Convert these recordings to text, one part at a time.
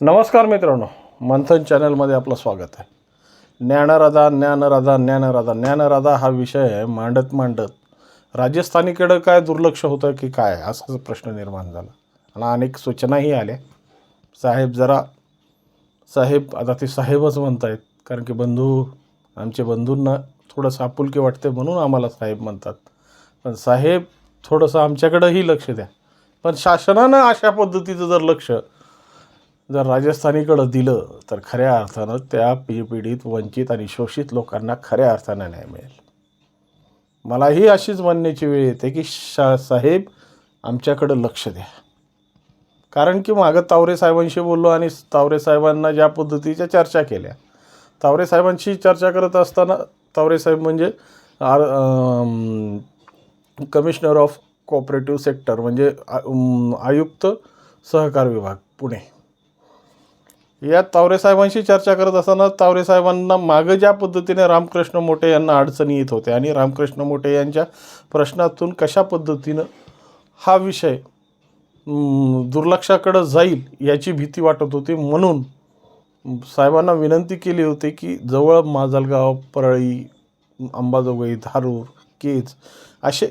नमस्कार मित्रांनो मंथन चॅनलमध्ये आपलं स्वागत आहे. ज्ञानराधा ज्ञानराधा ज्ञानराधा ज्ञानराधा हा विषय मांडत मांडत. राजस्थानीकडं काय दुर्लक्ष होतं की काय असाच प्रश्न निर्माण झाला. आणि अनेक सूचनाही आल्या. साहेब जरा साहेब आता ते साहेबच म्हणत आहेत कारण की बंधू आमचे बंधूंना थोडंसं आपुलकी वाटते म्हणून आम्हाला साहेब म्हणतात. पण साहेब थोडंसं आमच्याकडंही लक्ष द्या. पण शासनानं अशा पद्धतीचं जर लक्ष जर राजस्थानीकडं दिलं तर खऱ्या अर्थानं त्या पी पीडित वंचित आणि शोषित लोकांना खऱ्या अर्थानं न्याय मिळेल. मलाही अशीच म्हणण्याची वेळ येते की शा साहेब आमच्याकडं लक्ष द्या. कारण की मागं तावरे साहेबांशी बोललो आणि तावरे साहेबांना ज्या पद्धतीच्या चर्चा केल्या. तावरे साहेबांशी चर्चा करत असताना तावरे साहेब म्हणजे are commissioner of cooperative sector म्हणजे आयुक्त सहकार विभाग पुणे. या तावरे साहेबांशी चर्चा करत असताना तावरे साहेबांना मागं ज्या पद्धतीने रामकृष्ण मोठे यांना अडचणी येत होत्या आणि रामकृष्ण मोठे यांच्या प्रश्नातून कशा पद्धतीनं हा विषय दुर्लक्षाकडं जाईल याची भीती वाटत होती. म्हणून साहेबांना विनंती केली होती की जवळ माजलगाव परळी अंबाजोगाई धारूर केज असे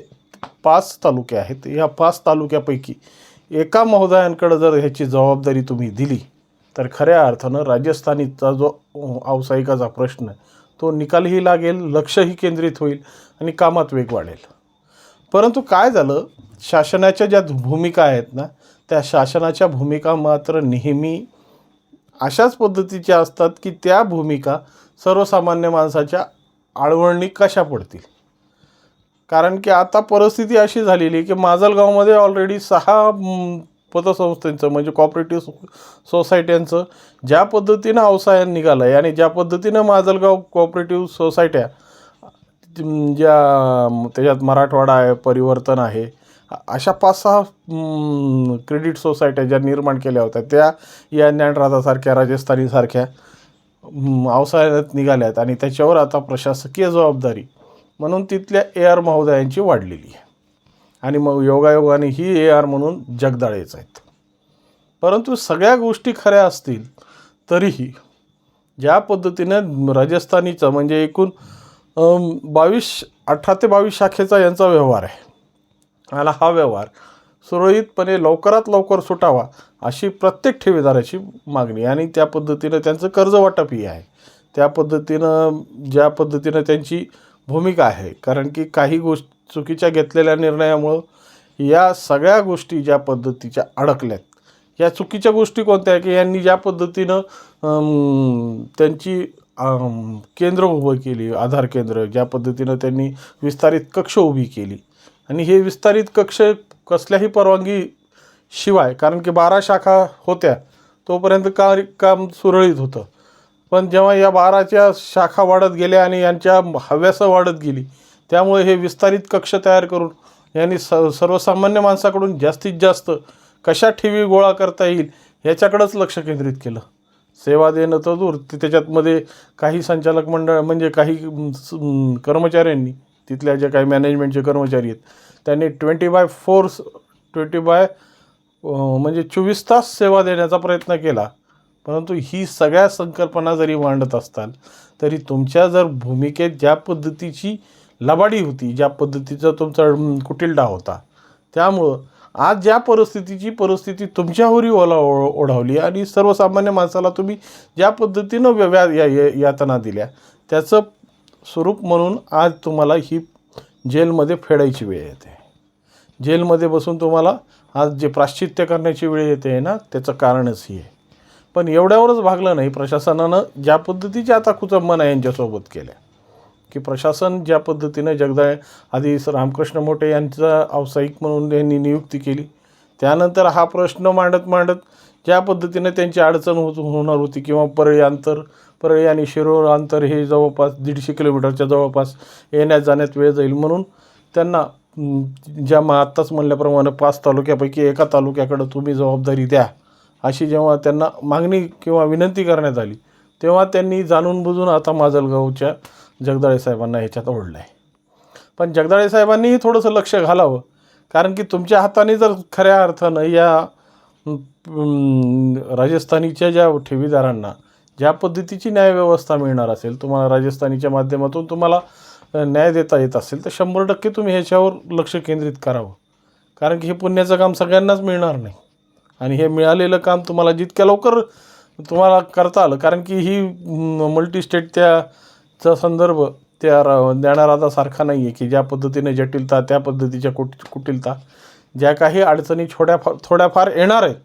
पाच तालुके आहेत. या पाच तालुक्यापैकी एका महोदयांकडं जर ह्याची जबाबदारी तुम्ही दिली तर खऱ्या अर्थानं राजस्थानीचा जो अं, व्यावसायिकाचा प्रश्न तो निकालही लागेल लक्षही केंद्रित होईल आणि कामात वेग वाढेल. परंतु काय झालं? शासनाच्या ज्या भूमिका आहेत ना त्या शासनाच्या भूमिका मात्र नेहमी अशाच पद्धतीच्या असतात की त्या भूमिका सर्वसामान्य माणसाच्या आळवणी कशा पडतील? कारण की आता परिस्थिती अशी झालेली की माजलगावमध्ये ऑलरेडी सहा पतसंस्थेचं म्हणजे कॉपरेटिव्ह सो सोसायट्यांचं ज्या पद्धतीनं अवसाय निघालं आहे आणि ज्या पद्धतीनं माजलगाव कॉपरेटिव्ह सोसायट्या ज्या त्याच्यात मराठवाडा आहे परिवर्तन आहे अशा पाच सहा क्रेडिट सोसायट्या ज्या निर्माण केल्या होत्या त्या या ज्ञानराधासारख्या राजस्थानीसारख्या अवसायात निघाल्यात आणि त्याच्यावर आता प्रशासकीय जबाबदारी म्हणून तिथल्या ए आर महोदयांची वाढलेली आहे. आणि मग योगायोगाने ही ए आर म्हणून जगदाळेच आहेत. परंतु सगळ्या गोष्टी खऱ्या असतील तरीही ज्या पद्धतीनं राजस्थानीचं म्हणजे एकूण बावीस अठरा ते बावीस शाखेचा यांचा व्यवहार आहे. आणि हा व्यवहार. सुरळीतपणे लवकरात लवकर सुटावा अशी प्रत्येक ठेवीदाराची मागणी आहे. आणि त्या पद्धतीनं त्यांचं कर्ज वाटपही आहे. त्या पद्धतीनं ज्या पद्धतीनं त्यांची भूमिका आहे. कारण की काही गोष्ट चुकीच्या घेतलेल्या निर्णयामुळं या सगळ्या गोष्टी ज्या पद्धतीच्या अडकल्यात. या चुकीच्या गोष्टी कोणत्या आहे की यांनी ज्या पद्धतीनं त्यांची केंद्र उभं केली आधार केंद्र ज्या पद्धतीनं त्यांनी विस्तारित कक्ष उभी केली. आणि हे विस्तारित कक्ष कसल्याही परवानगी शिवाय कारण की बारा शाखा होत्या तोपर्यंत का काम सुरळीत होतं. पण जेव्हा या बाराच्या शाखा वाढत गेल्या आणि यांच्या हव्यासं वाढत गेली त्यामुळे हे विस्तारित कक्ष तयार करून यांनी स सर्वसामान्य माणसाकडून जास्तीत जास्त कशा ठेवी गोळा करता येईल याच्याकडंच लक्ष केंद्रित केलं. सेवा देणं तर दूर ते त्याच्यातमध्ये काही संचालक मंडळ म्हणजे काही कर्मचाऱ्यांनी तिथल्या ज्या काही मॅनेजमेंटचे कर्मचारी आहेत त्यांनी twenty by four twenty by म्हणजे चोवीस तास सेवा देण्याचा प्रयत्न केला. परंतु ही सगळ्या संकल्पना जरी मांडत असताल तरी तुमच्या जर भूमिकेत ज्या पद्धतीची लबाडी होती ज्या पद्धतीचा तुमचा कुटिलडा होता. त्यामुळं आज ज्या परिस्थितीची परिस्थिती तुमच्यावरही ओला ओढावली आणि सर्वसामान्य माणसाला तुम्ही ज्या पद्धतीनं व्य- व्या या- यातना दिल्या त्याचं स्वरूप म्हणून आज तुम्हाला ही जेलमध्ये फेडायची वेळ येते. जेलमध्ये बसून तुम्हाला आज जे प्राश्चित्य करण्याची वेळ येते ना त्याचं कारणच ही आहे. पण एवढ्यावरच भागलं नाही प्रशासनानं ज्या पद्धतीची आता कुचंबना यांच्यासोबत केल्या की प्रशासन ज्या पद्धतीनं जगदाळे आधी रामकृष्ण मोठे यांचा व्यावसायिक म्हणून यांनी नियुक्ती केली. त्यानंतर हा प्रश्न मांडत मांडत ज्या पद्धतीनं त्यांची अडचण होत होणार होती किंवा परळी अंतर परळी आणि शिरोळ अंतर हे जवळपास दीडशे किलोमीटरच्या जवळपास येण्यात जाण्यात वेळ जाईल म्हणून त्यांना ज्या मग आत्ताच म्हणल्याप्रमाणे पाच तालुक्यापैकी एका तालुक्याकडं तुम्ही जबाबदारी द्या अशी जेव्हा त्यांना मागणी किंवा विनंती करण्यात आली तेव्हा त्यांनी जाणून बुजून आता माजलगावच्या जगदाळे साहेबांना ह्याच्यात ओढलं आहे पण जगदाळे साहेबांनीही थोडंसं लक्ष घालावं. कारण की तुमच्या हाताने जर खऱ्या अर्थानं या राजस्थानीच्या ज्या ठेवीदारांना ज्या पद्धतीची न्यायव्यवस्था मिळणार असेल तुम्हाला राजस्थानीच्या माध्यमातून तुम्हाला न्याय देता येत असेल तर शंभर टक्के तुम्ही ह्याच्यावर लक्ष केंद्रित करावं. कारण की हे पुण्याचं काम सगळ्यांनाच मिळणार नाही. आणि हे मिळालेलं काम तुम्हाला जितक्या लवकर तुम्हाला करता आलं कारण की ही मल्टी स्टेट चा संदर्भ त्या र- आता सारखा नाही आहे की ज्या पद्धतीने जटिलता त्या पद्धतीच्या कुट कुटिलता ज्या काही अडचणी छोड्याफार थोड्याफार येणार आहेत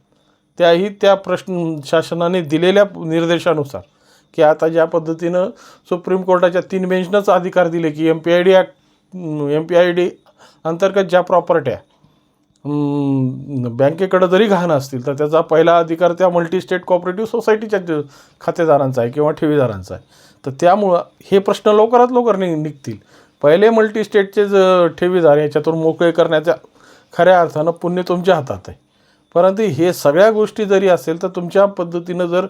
त्याही त्या प्रश्न शासनाने दिलेल्या निर्देशानुसार. की आता ज्या पद्धतीनं सुप्रीम कोर्टाच्या तीन बेंचनंच अधिकार दिले की M P I D act M P I D अंतर्गत ज्या प्रॉपर्ट्या बँकेकडं जरी घाण असतील तर त्याचा पहिला अधिकार त्या मल्टी स्टेट कॉपरेटिव्ह सोसायटीच्या खातेदारांचा आहे किंवा ठेवीदारांचा आहे. तर त्यामुळं हे प्रश्न लवकरात लवकर नि निघतील. पहिले मल्टी स्टेटचे ज ठेवीदार याच्यातून मोकळे करण्याच्या खऱ्या अर्थानं पुण्य तुमच्या हातात आहे. परंतु हे सगळ्या गोष्टी जरी असेल तर तुमच्या पद्धतीनं जर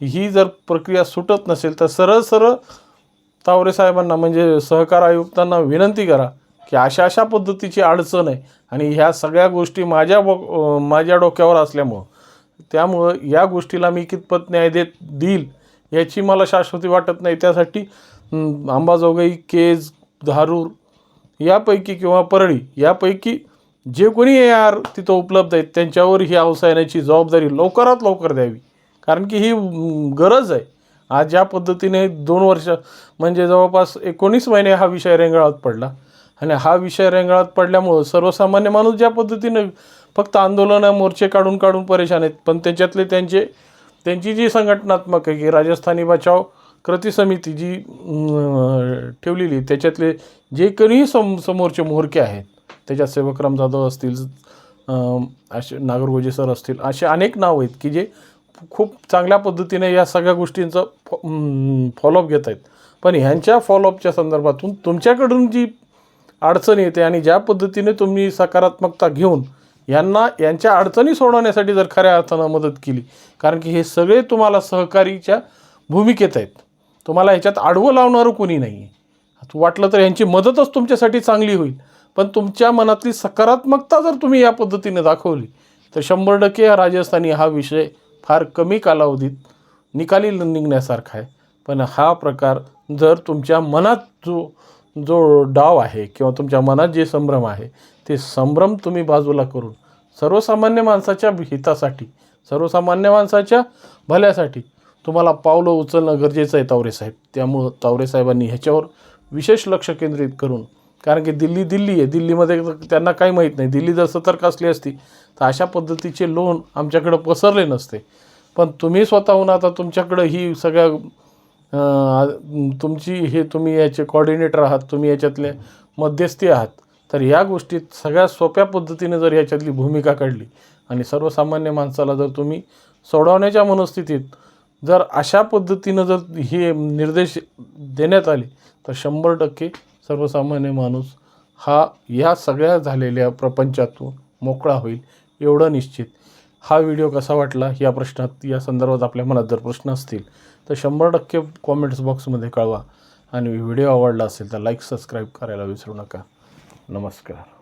ही जर प्रक्रिया सुटत नसेल तर सरळ सरळ तावरे साहेबांना म्हणजे सहकार आयुक्तांना विनंती करा की अशा अशा पद्धतीची अडचण आहे. आणि ह्या सगळ्या गोष्टी माझ्या बो माझ्या डोक्यावर असल्यामुळं त्यामुळं या गोष्टीला मी कितपत न्याय देत देईल याची मला शाश्वती वाटत नाही. त्यासाठी अंबाजोगाई केज धारूर यापैकी किंवा परळी यापैकी जे कोणी यार तिथं उपलब्ध आहेत त्यांच्यावर ही अवसायनाची जबाबदारी लवकरात लवकर द्यावी. कारण की ही गरज आहे. आज ज्या पद्धतीने दोन वर्ष म्हणजे जवळपास एकोणीस महिने हा विषय रेंगाळत पडला आणि हा विषय रेंगाळात पडल्यामुळं सर्वसामान्य माणूस ज्या पद्धतीनं फक्त आंदोलनं मोर्चे काढून काढून परेशान आहेत पण त्याच्यातले त्यांचे त्यांची जी संघटनात्मक आहे की राजस्थानी बचाव कृती समिती जी ठेवलेली आहे, त्याच्यातले जे कोणीही सम समोरचे मोहरके आहेत त्याच्यात सेवकराम जाधव असतील असे नागरगोजे सर असतील असे अनेक नाव आहेत की जे खूप चांगल्या पद्धतीने या सगळ्या गोष्टींचं फॉलोअप घेत आहेत. पण ह्यांच्या फॉलोअपच्या संदर्भातून तुमच्याकडून जी अडचण येते आणि ज्या पद्धतीने तुम्ही सकारात्मकता घेऊन यांना यांच्या अडचणी सोडवण्यासाठी जर खऱ्या अर्थानं मदत केली कारण की हे सगळे तुम्हाला सहकारीच्या भूमिकेत आहेत. तुम्हाला ह्याच्यात आडवं लावणारं कोणी नाही आहे वाटलं तर यांची मदतच तुमच्यासाठी चांगली होईल. पण तुमच्या मनातली सकारात्मकता जर तुम्ही या पद्धतीने दाखवली तर शंभर टक्के हा राजस्थानी हा विषय फार कमी कालावधीत निकाली निघण्यासारखा आहे. पण हा प्रकार जर तुमच्या मनात जो जो डाव आहे किंवा तुमच्या मनात जे संभ्रम आहे ते संभ्रम तुम्ही बाजूला करून सर्वसामान्य माणसाच्या हितासाठी सर्वसामान्य माणसाच्या भल्यासाठी तुम्हाला पावलं उचलणं गरजेचं आहे तावरे साहेब. त्यामुळं तावरे साहेबांनी ह्याच्यावर विशेष लक्ष केंद्रित करून कारण की दिल्ली दिल्ली आहे. दिल्लीमध्ये त्यांना काही माहीत नाही. दिल्ली जर सतर्क असली असती तर अशा पद्धतीचे लोन आमच्याकडं पसरले नसते. पण तुम्ही स्वतःहून आता तुमच्याकडं ही सगळ्या तुमची हे तुम्ही याचे कॉर्डिनेटर आहात तुम्ही याच्यातले मध्यस्थी आहात. तर या गोष्टीत सगळ्यात सोप्या पद्धतीने जर याच्यातली भूमिका काढली आणि सर्वसामान्य माणसाला जर तुम्ही सोडवण्याच्या मनस्थितीत जर अशा पद्धतीनं जर हे निर्देश देण्यात आले तर शंभर टक्के सर्वसामान्य माणूस हा ह्या सगळ्या झालेल्या प्रपंचातून मोकळा होईल एवढं निश्चित. हा व्हिडिओ कसा वाटला या प्रश्नात या संदर्भात आपल्या मनात जर प्रश्न असतील तर शंभर टक्के कॉमेंट्स बॉक्समध्ये कळवा. आणि व्हिडिओ आवडला असेल तर लाईक सबस्क्राईब करायला विसरू नका. नमस्कार.